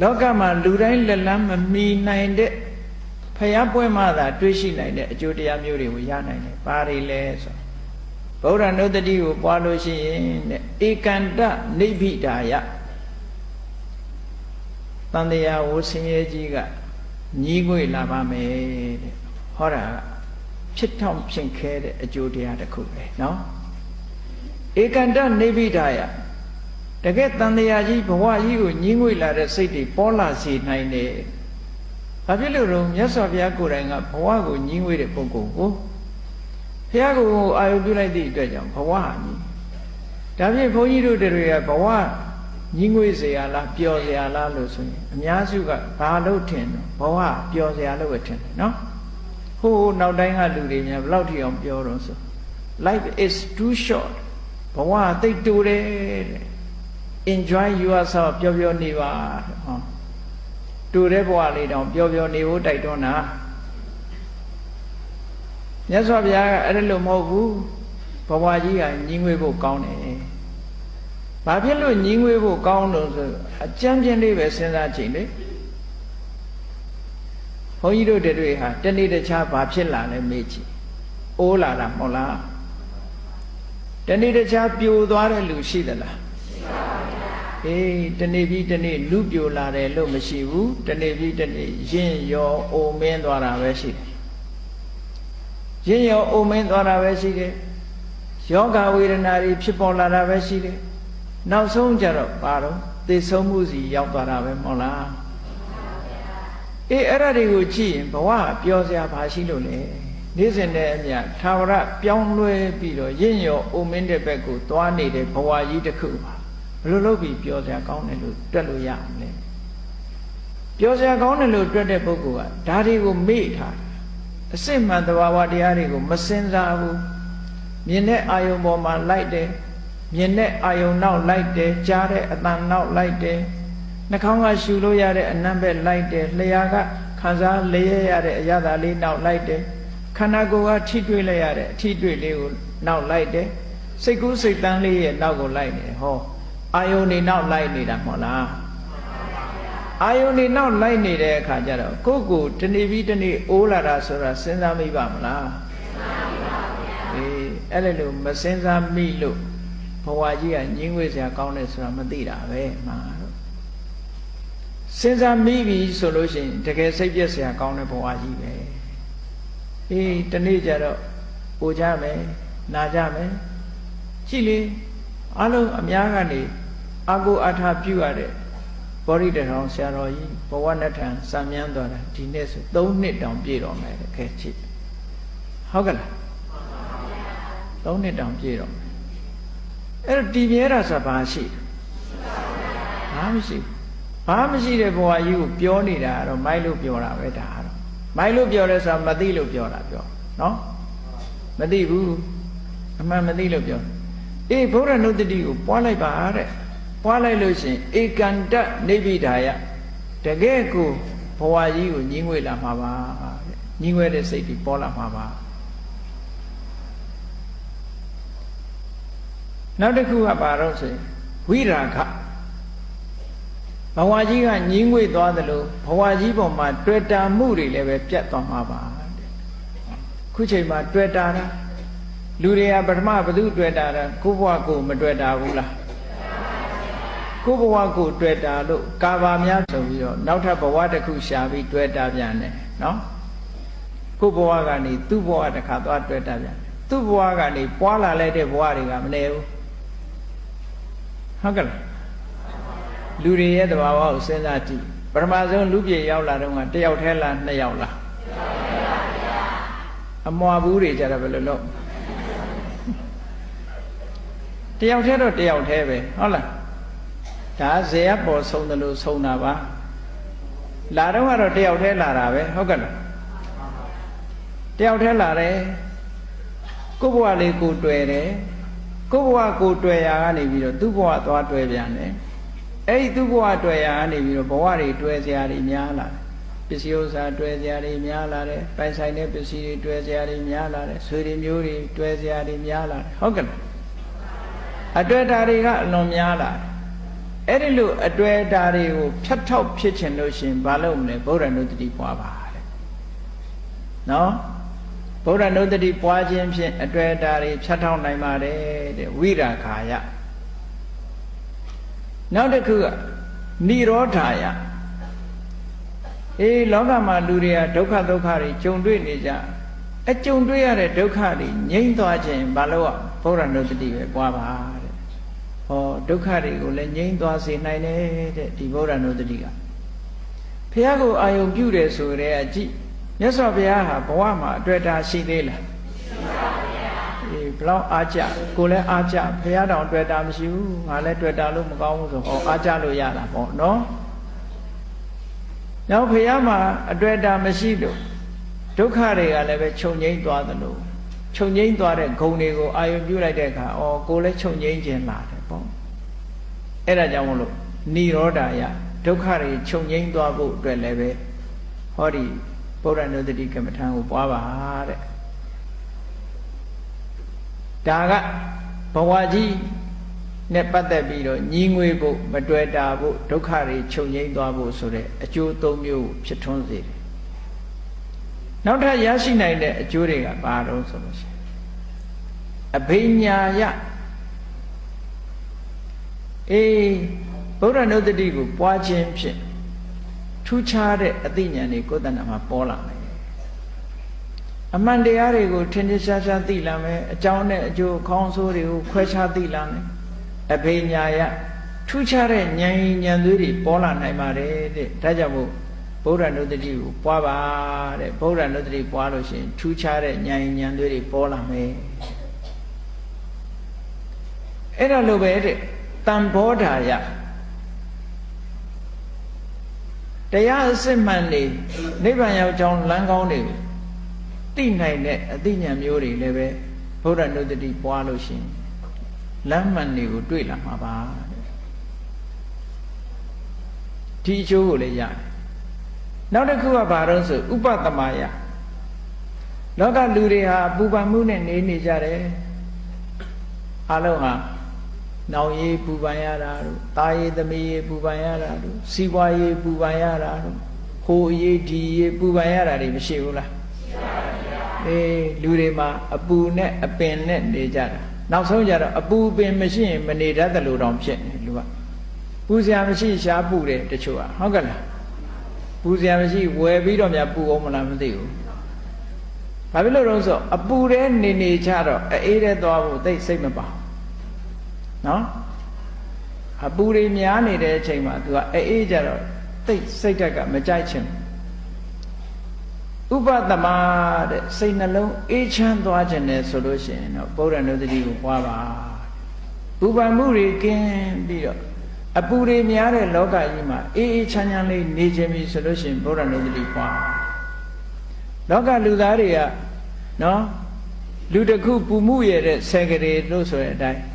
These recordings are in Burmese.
လောကမှာလူတိုင်းလက်လန်းမမီနိုင်တဲ့ဖျားပွဲမှသာတွေးရှိနိုင်တဲ့အကျိုးတရားမျိုးတွေကိုရနိုင်တယ်။ဘာတွေလဲဆိုဗုဒ္ဓနုတ္တိကိုပွားလို့ရှိရင်တဲ့ဧကန္တနိဗ္ဗိဒါယတန်တရားဝဆင်းရဲကြီးကညီးငွေလာပါမယ်တဲ့ဟောတာကဖြစ်ထောင်ဖြစ်ခဲတဲ့အကျိုးတရားတစ်ခုပဲเนาะဧကန္တနိဗ္ဗိဒါယ တကယ်တန်တရားကြီးဘဝကြီးကိုညီးငွေလာတဲ့စိတ်တွေပေါ်လာစေနိုင်တယ်။ဘာဖြစ်လို့တော့မြတ်စွာဘုရားကိုယ်တိုင်ကဘဝကိုညီးငွေတဲ့ပုဂ္ဂိုလ်ကိုဘုရားကိုအာယုပြုလိုက်သည့်အတွက်ကြောင့်ဘဝဟာညီးဒါဖြင့်ဘုန်းကြီးတို့တွေကဘဝညီးငွေเสียလားပျော်เสียလားလို့ဆိုရင်အများစုကဘာလို့ထင်တော့ဘဝပျော်เสียလို့ပဲထင်တယ်နော်။ဟိုးနောက်တိုင်းကလူတွေများဘယ်လောက်ထိအောင်ပြောတော့ဆို life is too short ဘဝသိပ်တူတယ်တဲ့ enjoy yourself ပျော်ပျော်နေပါဟောတူတဲ့ဘဝလေးတောင်ပျော်ပျော်နေဖို့တိုက်တွန်းတာမြတ်စွာဘုရားကအဲ့ဒါလို့မဟုတ်ဘူးဘဝကြီးကညီးငွေဖို့ကောင်းတယ်ဘာဖြစ်လို့ညီးငွေဖို့ကောင်းလို့ဆိုအကြမ်းပြင်းလေးပဲစဉ်းစားကြည့်လေဘုန်းကြီးတို့တွေဟာတနေ့တခြားဘာဖြစ်လာလဲမေးကြည့်အိုးလာတာမဟုတ်လားတနေ့တခြားပြိုသွားတဲ့လူရှိသလား အေးတနေ့ပြီးတနေ့လူပြိုလာတယ်လို့မရှိဘူးတနေ့ပြီးတနေ့ရင့်ရောအိုမင်းသွားတာပဲရှိတယ်ရင့်ရောအိုမင်းသွားတာပဲရှိတယ်ယောဂဝေဒနာတွေဖြစ်ပေါ်လာတာပဲရှိတယ်နောက်ဆုံးကြတော့ပါတော့သေဆုံးမှုစီရောက်သွားတာပဲမဟုတ်လားအေးအဲ့ဒါတွေကိုကြည့်ရင်ဘဝပျော်စရာဘာရှိလို့လဲနေ့စဉ်နဲ့အမျှသာဝရပြောင်းလဲပြီးတော့ရင့်ရောအိုမင်းတဲ့ဘက်ကိုသွားနေတဲ့ဘဝကြီးတစ်ခုပါ ဘယ်လိုလုပ်ပြီးပြောစရာကောင်းတယ်လို့တွက်လို့ရမလဲပြောစရာကောင်းတယ်လို့တွက်တဲ့ပုဂ္ဂိုလ်ကဒါတွေကိုမေ့ထားအစစ်မှန်သဘာဝတရားတွေကိုမစင်စားဘူးမြင်တဲ့အာယုံပေါ်မှာလိုက်တယ်မြင်တဲ့အာယုံနောက်လိုက်တယ်ကြားတဲ့အတန်နောက်လိုက်တယ်နှာခေါင်းကရှူလို့ရတဲ့အနံ့ဘက်လိုက်တယ်လျှာကခံစားလျက်ရတဲ့အရသာလေးနောက်လိုက်တယ်ခန္ဓာကိုယ်ကထိတွေ့လိုက်ရတဲ့အထိတွေ့လေးကိုနောက်လိုက်တယ်စိတ်ကူးစိတ်တန်းလေးရဲ့နောက်ကိုလိုက်နေဟော အာယုန်နေနောက်လိုက်နေတာမဟုတ်လားအာယုန်နေနောက်လိုက်နေတဲ့အခါကျတော့ကိုယ့်ကိုတနေ့ပြီးတနေ့အိုးလာတာဆိုတာစဉ်းစားမိပါမလားအေးအဲ့လိုလို့မစဉ်းစားမိလို့ဘဝကြီးကညင်းဝေးစရာကောင်းတယ်ဆိုတာမသိတာပဲမှာတော့စဉ်းစားမိပြီဆိုလို့ရှိရင်တကယ်စိတ်ပြည့်စရာကောင်းတဲ့ဘဝကြီးပဲအေးတနေ့ကျတော့ပို့ကြမယ်နာကြမယ်ကြည့်လေအလုံးအများကနေ အာကိုအထာပြုရတဲ့ဘောရိတထောင်ဆရာတော်ကြီးဘဝနဲ့ထံစံမြန်းသွားတာဒီနေ့ဆို3နှစ်တောင်ပြည့်တော်မယ်ခဲချစ်ဟုတ်ကလား3နှစ်တောင်ပြည့်တော်မယ်အဲ့တော့တည်မြဲတာဆိုတာဘာရှိဘာမရှိဘာမရှိတဲ့ဘဝကြီးကိုပြောနေတာကတော့မိုက်လို့ပြောတာပဲဒါကတော့မိုက်လို့ပြောလဲဆိုတာမသိလို့ပြောတာပြောနော်မသိဘူးအမှန်မသိလို့ပြောအေးဗုဒ္ဓနုတ္တိကိုပွားလိုက်ပါတဲ့ ပွားလိုက်လို့ရှင်ဧကန္တနိဗ္ဗိဒါယတကယ်ကိုဘဝကြီးကိုညီးငွေလာမှာပါတဲ့ညီးငွေတဲ့စိတ်ကြီးပေါ်လာမှာပါနောက်တစ်ခုကဘာတော့ဆိုရင်ဝိရာခဘဝကြီးကညီးငွေသွားသလိုဘဝကြီးပေါ်မှာတွေ့တာမှုတွေလည်းပဲပြတ်သွားမှာပါတဲ့ခုချိန်မှာတွေ့တာတာလူတွေကပထမဘု து တွေ့တာတာကိုဘဝကိုမတွေ့တာဘူးလား ကိုဘဝကိုတွေ့တာလို့ကာဘာများဆိုပြီးတော့နောက်ထပ်ဘဝတစ်ခုရှာပြီးတွေ့တာပြန်တယ်နော်ကိုဘဝကနေသူ့ဘဝတစ်ခါသွားတွေ့တာပြန်သူ့ဘဝကနေပွားလာလိုက်တဲ့ဘဝတွေကမနေဘူးဟုတ်ကဲ့လူတွေရဲ့တဘာဝကိုစဉ်းစားကြည့်ပထမဆုံးလူပြေရောက်လာတော့ကတယောက်ထဲလားနှစ်ယောက်လားအမွာဘူးတွေကြတာဘယ်လိုလုပ်တယောက်တည်းတော့တယောက်တည်းပဲဟုတ်လား ဒါဇေယပေါ်ဆုံးတယ်လို့ဆုံးတာပါလာတော့ကတော့တယောက်တည်းလာတာပဲဟုတ်ကဲ့လားတယောက်တည်းလာတယ်ကိုဘဝလေးကိုတွေ့တယ်ကိုဘဝကိုတွေ့ရာကနေပြီးတော့သူ့ဘဝသွားတွေ့ပြန်တယ်အဲ့ဒီသူ့ဘဝတွေ့ရာကနေပြီးတော့ဘဝတွေတွေ့စရာတွေများလာတယ်ပစ္စည်းဥစ္စာတွေ့စရာတွေများလာတယ်ပိုင်ဆိုင်တဲ့ပစ္စည်းတွေတွေ့စရာတွေများလာတယ်ဆွေတွေမျိုးတွေတွေ့စရာတွေများလာတယ်ဟုတ်ကဲ့လားအတွေ့အတာတွေကအလွန်များလာတယ် အဲ့ဒီလိုအတွေ့အတာတွေကိုဖြတ်ထောက်ဖြစ်ချင်လို့ရှင်ဘာလို့မလဲဗုဒ္ဓနုတ္တိပွားပါတဲ့နော်ဗုဒ္ဓနုတ္တိပွားခြင်းဖြင့်အတွေ့အတာတွေဖြတ်ထောက်နိုင်ပါတယ်တဲ့ဝိရာခာယနောက်တစ်ခုကនិရောဓာယအေးလောကမှာလူတွေကဒုက္ခဒုက္ခတွေကြုံတွေ့နေကြအကြုံတွေ့ရတဲ့ဒုက္ခတွေငြိမ့်သွားခြင်းဘာလို့ဗုဒ္ဓနုတ္တိပဲပွားပါတဲ့ ဟောဒုက္ခတွေကိုလည်းငြိမ့်သွားစေနိုင်တယ်တဲ့ဒီဗုဒ္ဓနုတ္တိကဘုရားကိုအာယုံပြုတယ်ဆိုရဲအကြည့်မြတ်စွာဘုရားဟာဘဝမှာအတွေ့အတာရှိသေးလားရှိပါဗျာအေးဘလောက်အားကြကိုလည်းအားကြဘုရားတောင်တွေ့တာမရှိဘူးငါလည်းတွေ့တာလို့မကောင်းဘူးဆိုဟောအားကြလို့ရတာပေါ့နော်နောက်ဘုရားမှာအတွေ့အတာမရှိလို့ဒုက္ခတွေကလည်းပဲခြုံငိမ့်သွားသလိုခြုံငိမ့်သွားတဲ့ဂုဏ်တွေကိုအာယုံပြုလိုက်တဲ့အခါဩကိုလည်းခြုံငိမ့်ခြင်းလာတယ်ပေါ့ အဲ့ဒါကြောင့်မလို့និရောဓယဒုက္ခတွေခြုံငိမ့်သွားဖို့အတွက်လည်းပဲဟောဒီဗုဒ္ဓနုတ္တိကမ္မထံကိုပွားပါတဲ့ဒါကဘဝကြီးနဲ့ပတ်သက်ပြီးတော့ညီငွေဖို့မတွေ့တာဖို့ဒုက္ခတွေချုပ်ငိမ့်သွားဖို့ဆိုတဲ့အကျိုး၃မျိုးဖြစ်ထွန်းစေတယ်နောက်ထပ်ရရှိနိုင်တဲ့အကျိုးတွေကဘာတော့ဆိုလို့ရှိရင်အဘိညာယ အေးဗုဒ္ဓနုတ္တိကိုပွားခြင်းဖြင့်ထူးခြားတဲ့အသိဉာဏ်တွေကိုယ်တဏ္ဍာမှာပေါ်လာမယ်အမှန်တရားတွေကိုထင်ထင်ရှားရှားသိလာမယ်အကြောင်းနဲ့အကျိုးအကောင်းဆိုးတွေကိုခွဲခြားသိလာမယ်အဘိညာယထူးခြားတဲ့ဉာဏ်ဉာဏ်သွေးတွေပေါ်လာနိုင်ပါတယ်တဲ့ဒါကြောင့်မို့ဗုဒ္ဓနုတ္တိကိုပွားပါတဲ့ဗုဒ္ဓနုတ္တိပွားလို့ရှိရင်ထူးခြားတဲ့ဉာဏ်ဉာဏ်သွေးတွေပေါ်လာမယ်အဲ့ဒါလိုပဲတဲ့ တံဘောဓာယတရားအစစ်မှန်နေနိဗ္ဗာန်ရောက်ကြောင်းလမ်းကောင်းတွေကိုသိနိုင်တဲ့အသိဉာဏ်မျိုးတွေလည်းပဲဗုဒ္ဓနုတ္တိပွားလို့ရှိရင်လမ်းမှန်တွေကိုတွေ့လာမှာပါဒီအကျိုးကိုလည်းရတယ်နောက်တစ်ခုကဘာလို့ဆိုဥပတမယလောကလူတွေဟာပူပန်မှုနဲ့နေနေကြတယ်အလုံးဟာ နောင်ရေးပူပန်ရတာတို့တာရေးသမီးရေးပူပန်ရတာတို့စီးပွားရေးပူပန်ရတာတို့ဟိုရေးဒီရေးပူပန်ရတာတွေမရှိဘူးလားရှိပါဗျာအေးလူတွေမှာအပူနဲ့အပင်နဲ့နေကြတာနောက်ဆုံးကြတော့အပူပင်မရှိရင်မနေတတ်တယ်လို့တောင်ဖြစ်နေလူကပူစရာမရှိရှားပူတယ်တချို့ကဟုတ်ကဲ့လားပူစရာမရှိဝယ်ပြီးတော့များပူအောင်မလားမသိဘူးဘာဖြစ်လို့လဲဆိုအပူထဲနေနေကြတော့အေးတဲ့သွားဖို့သိစိတ်မပါ နော်အပူတွေများနေတဲ့အချိန်မှာ तू ကအေးကြတော့သိစိတ်ဓာတ်ကမကြိုက်ချင်ဥပသမတဲ့စိတ်နှလုံးအေးချမ်းသွားခြင်းနဲ့ဆိုလို့ရှိရင်တော့ဗုဒ္ဓနုတ္တိကိုပွားပါပူပန်မှုတွေကင်းပြီးတော့အပူတွေများတဲ့လောကကြီးမှာအေးအေးချမ်းချမ်းလေးနေခြင်းပြီဆိုလို့ရှိရင်ဗုဒ္ဓနုတ္တိပွားလောကလူသားတွေကနော်လူတစ်ခုပူမှုရတဲ့ဆယ်ကလေးလို့ဆိုတဲ့အတိုင်းပူ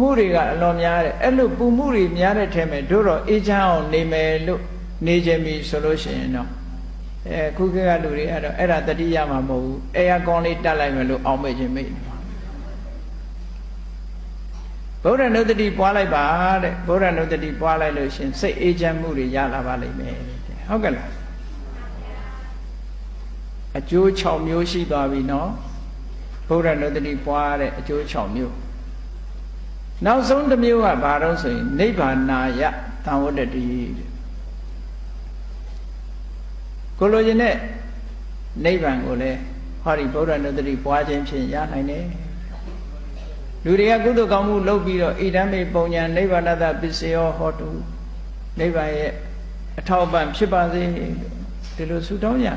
မှုတွေကအလွန်များတယ်အဲ့လိုပူမှုတွေများတဲ့ထဲမှာတို့တော့အေးချမ်းအောင်နေမယ်လို့နေခြင်းပြီဆိုလို့ရှိရင်တော့အဲခုခေတ်ကလူတွေအဲ့တော့အဲ့ဒါတတိယမှာမဟုတ်ဘူးအဲယာကွန်လေးတက်လိုက်မယ်လို့အောင်းမေ့ခြင်းမိတ်ဗုဒ္ဓနုတ္တိပွားလိုက်ပါတဲ့ဗုဒ္ဓနုတ္တိပွားလိုက်လို့ရှင်စိတ်အေးချမ်းမှုတွေရလာပါလိမ့်မယ်ဟုတ်ကဲ့လားအကျိုး6မျိုးရှိသွားပြီနော်ဗုဒ္ဓနုတ္တိပွားတဲ့အကျိုး6မျိုး နောက်ဆုံးတစ်မျိုးကဘာတော့ဆိုရင်နိဗ္ဗာနာယသံဝတ္တတိတဲ့ကိုလိုချင်တဲ့နိဗ္ဗာန်ကိုလည်းဟောဒီဗုဒ္ဓနုတ္တိပွားခြင်းဖြင့်ရနိုင်တယ်လူတွေကကုသိုလ်ကောင်းမှုလုပ်ပြီးတော့ဣဒံမေပုံညာနိဗ္ဗာနတပစ္စယောဟောတုနိဗ္ဗာန်ရဲ့အထောက်အပံ့ဖြစ်ပါစေဒီလိုဆုတောင်းကြ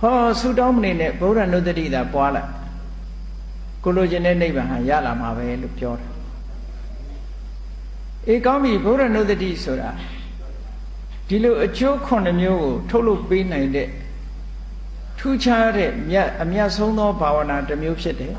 ဟောဆုတောင်းမနေနဲ့ဗုဒ္ဓနုတ္တိသာပွားလိုက် ကိုလိုချင်တဲ့နိဗ္ဗာန်ဟာရလာမှာပဲလို့ပြောတာအေးကောင်းပြီဗုဒ္ဓနုတ္တိဆိုတာဒီလိုအကျိုးခုနှစ်မျိုးကိုထုတ်လုပ်ပေးနိုင်တဲ့ထူးခြားတဲ့မြတ်အမြတ်ဆုံးသောဘာဝနာတစ်မျိုးဖြစ်တယ်